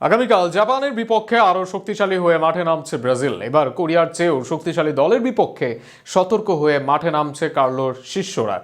আগামীকাল জাপানের বিপক্ষে আরও শক্তিশালী হয়ে মাঠে নামছে ব্রাজিল। এবার কোরিয়ার চেয়েও শক্তিশালী দলের বিপক্ষে সতর্ক হয়ে মাঠে নামছে কার্লোর শিষ্যরা।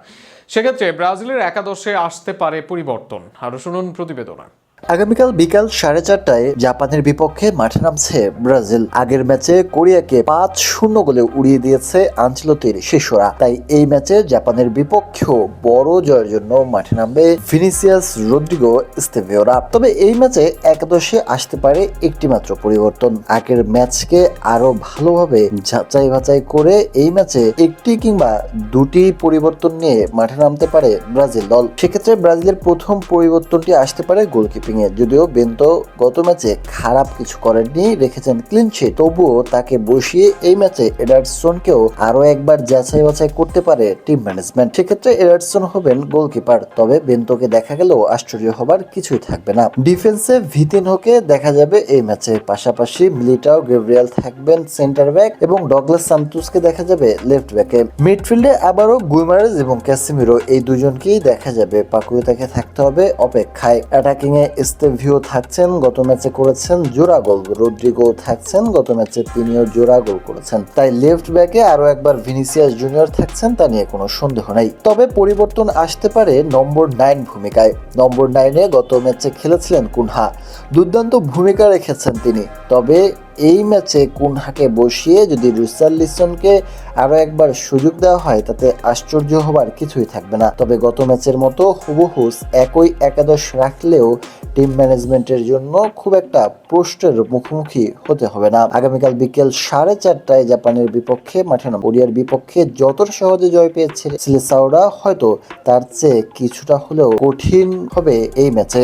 সেক্ষেত্রে ব্রাজিলের একাদশে আসতে পারে পরিবর্তন। আরও শুনুন প্রতিবেদনা। আগামীকাল বিকাল সাড়ে চারটায় জাপানের বিপক্ষে মাঠে নামছে ব্রাজিল। আগের ম্যাচে কোরিয়াকে পাঁচ শূন্য গোলে উড়িয়ে দিয়েছে আঞ্চলতির শিষ্যরা তাই এই ম্যাচে জাপানের বিপক্ষেও বড় জয়ের জন্য মাঠে নামবে ভিনিসিয়াস রদ্রিগো স্তেভিওরা। তবে এই ম্যাচে একাদশে আসতে পারে একটি মাত্র পরিবর্তন। আগের ম্যাচকে আরও ভালোভাবে যাচাই বাছাই করে এই ম্যাচে একটি কিংবা দুটি পরিবর্তন নিয়ে মাঠে নামতে পারে ব্রাজিল দল। সেক্ষেত্রে ব্রাজিলের প্রথম পরিবর্তনটি আসতে পারে গোলকিপিং এ যদিও বেন্তো গত ম্যাচে খারাপ কিছু করেননি, রেখেছেন ক্লিন শিট তবুও তাকে বসিয়ে এই ম্যাচে এডারসনকেও আরও একবার যাচাই বাছাই করতে পারে টিম ম্যানেজমেন্ট সেক্ষেত্রে এডারসন হবেন গোলকিপার তবে বেন্তোকে দেখা গেলেও আশ্চর্য হবার কিছুই থাকবে না। ডিফেন্সে ভিতিনহোকে দেখা যাবে এই ম্যাচে। পাশাপাশি মিলিটাও গেব্রিয়াল থাকবেন সেন্টার ব্যাক এবং ডগলাস সান্তুসকে দেখা যাবে লেফট ব্যাকে মিডফিল্ডে আবারও গুইমারেজ এবং ক্যাসিমিরো এই দুজনকেই দেখা যাবে। পাকুয়েতাকে থাকতে হবে অপেক্ষায়। অ্যাটাকিং এ স্তেভিও থাকছেন, গত ম্যাচে করেছেন জোড়া গোল। রোড্রিগো থাকছেন, গত ম্যাচে তিনিও জোড়া গোল করেছেন। তাই লেফট ব্যাকে আরও একবার ভিনিসিয়াস জুনিয়র থাকছেন, তা নিয়ে কোনো সন্দেহ নাই। তবে পরিবর্তন আসতে পারে নম্বর নাইন ভূমিকায়। নম্বর নাইনে গত ম্যাচে খেলেছিলেন কুনহা। দুর্দান্ত ভূমিকা রেখেছেন তিনি। তবে এই ম্যাচে কুনহাকে বসিয়ে যদি রুসাল্লিসনকে আরও একবার সুযোগ দেওয়া হয়, তাতে আশ্চর্য হবার কিছুই থাকবে না। তবে গত ম্যাচের মতো হুবহুস একই একাদশ রাখলেও টিম ম্যানেজমেন্টের জন্য খুব একটা প্রশ্নের মুখোমুখি হতে হবে না। আগামীকাল বিকেল সাড়ে চারটায় জাপানের বিপক্ষে, মাঠে নাম কোরিয়ার বিপক্ষে যতটা সহজে জয় পেয়েছে সিলেসাওরা, হয়তো তার চেয়ে কিছুটা হলেও কঠিন হবে এই ম্যাচে।